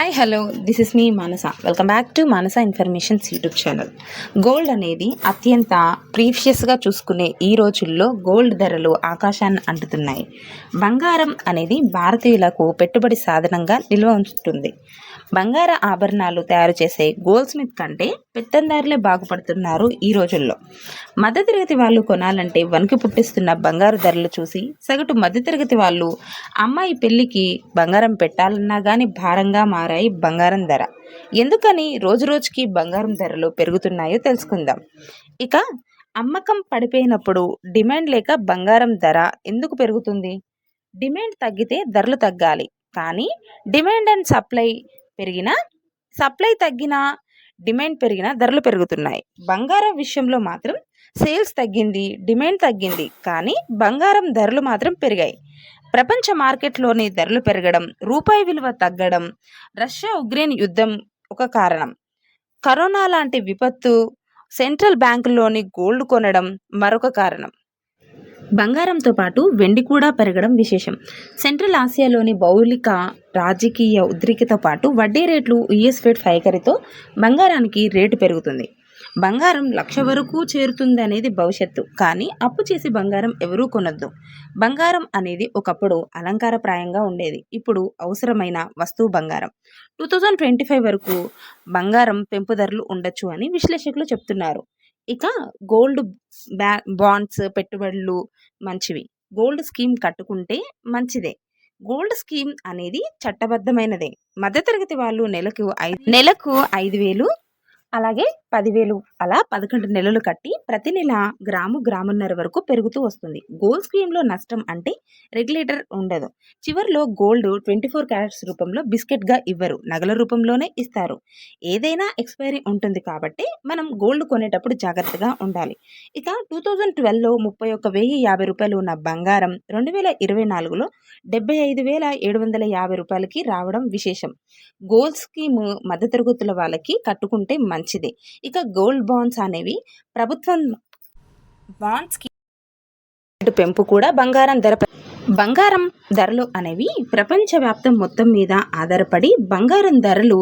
Hi hello this is me Manasa welcome back to Manasa informations YouTube channel gold అనేది అత్యంత ప్రీషియస్గా చూసుకునే ఈ రోజుల్లో గోల్డ్ ధరలు ఆకాశాన్ని అంటుతున్నాయి. బంగారం అనేది భారతీయులకు పెట్టుబడి సాధనంగా నిల్వ ఉంచుతుంది. బంగార ఆభరణాలు తయారు చేసే గోల్డ్ స్మిత్ కంటే పెత్తందారులే బాగుపడుతున్నారు ఈ రోజుల్లో. మధ్యతరగతి వాళ్ళు కొనాలంటే వణికి పుట్టిస్తున్న బంగారు ధరలు చూసి సగటు మధ్యతరగతి వాళ్ళు అమ్మాయి పెళ్ళికి బంగారం పెట్టాలన్నా కానీ భారంగా మారాయి బంగారం ధర. ఎందుకని రోజు రోజుకి బంగారం ధరలు పెరుగుతున్నాయో తెలుసుకుందాం. ఇక అమ్మకం పడిపోయినప్పుడు డిమాండ్ లేక బంగారం ధర ఎందుకు పెరుగుతుంది? డిమాండ్ తగ్గితే ధరలు తగ్గాలి. కానీ డిమాండ్ అండ్ సప్లై పెరిగినా సప్లై తగ్గినా డిమాండ్ పెరిగినా ధరలు పెరుగుతున్నాయి. బంగారం విషయంలో మాత్రం సేల్స్ తగ్గింది డిమాండ్ తగ్గింది. కానీ బంగారం ధరలు మాత్రం పెరిగాయి. ప్రపంచ మార్కెట్లోని ధరలు పెరగడం రూపాయి విలువ తగ్గడం రష్యా ఉగ్రెయిన్ యుద్ధం ఒక కారణం. కరోనా లాంటి విపత్తు సెంట్రల్ బ్యాంకుల్లోని గోల్డ్ కొనడం మరొక కారణం. బంగారంతో పాటు వెండి కూడా పెరగడం విశేషం. సెంట్రల్ ఆసియాలోని భౌలిక రాజకీయ ఉద్రిక్తతో పాటు వడ్డీ రేట్లు యుఎస్ ఫెడ్ ఫైకరితో బంగారానికి రేటు పెరుగుతుంది. బంగారం లక్ష వరకు చేరుతుంది అనేది భవిష్యత్తు. కానీ అప్పు చేసి బంగారం ఎవరూ కొనొద్దు. బంగారం అనేది ఒకప్పుడు అలంకారప్రాయంగా ఉండేది. ఇప్పుడు అవసరమైన వస్తువు బంగారం. టూ థౌజండ్ ట్వంటీ ఫైవ్ వరకు బంగారం పెంపుదరలు ఉండొచ్చు అని విశ్లేషకులు చెప్తున్నారు. ఇక గోల్డ్ బ్యా బాండ్స్ పెట్టుబడులు మంచివి. గోల్డ్ స్కీమ్ కట్టుకుంటే మంచిదే. గోల్డ్ స్కీమ్ అనేది చట్టబద్ధమైనదే. మధ్యతరగతి వాళ్ళు నెలకు ఐదు నెలకు ఐదు వేలు అలాగే పదివేలు అలా పదకొండు నెలలు కట్టి ప్రతి నెల గ్రాము గ్రామున్నర వరకు పెరుగుతూ వస్తుంది. గోల్డ్ స్కీమ్లో నష్టం అంటే రెగ్యులేటర్ ఉండదు. చివరిలో గోల్డ్ ట్వంటీ ఫోర్ క్యారెట్స్ రూపంలో బిస్కెట్గా ఇవ్వరు. నగల రూపంలోనే ఇస్తారు. ఏదైనా ఎక్స్పైరీ ఉంటుంది కాబట్టి మనం గోల్డ్ కొనేటప్పుడు జాగ్రత్తగా ఉండాలి. ఇక టూ థౌజండ్ ట్వెల్వ్లో ముప్పై ఒక్క వెయ్యి యాభై రూపాయలు ఉన్న బంగారం రెండు వేల ఇరవై నాలుగులో డెబ్బై ఐదు వేల ఏడు వందల యాభై రూపాయలకి రావడం విశేషం. గోల్డ్ స్కీమ్ మధ్యతరగతుల వాళ్ళకి కట్టుకుంటే మంచిదే. ఇక గోల్డ్ బాండ్స్ అనేవి ప్రభుత్వం బాండ్స్కి పెంపు కూడా బంగారం ధర బంగారం ధరలు అనేవి ప్రపంచవ్యాప్తం మొత్తం మీద ఆధారపడి బంగారం ధరలు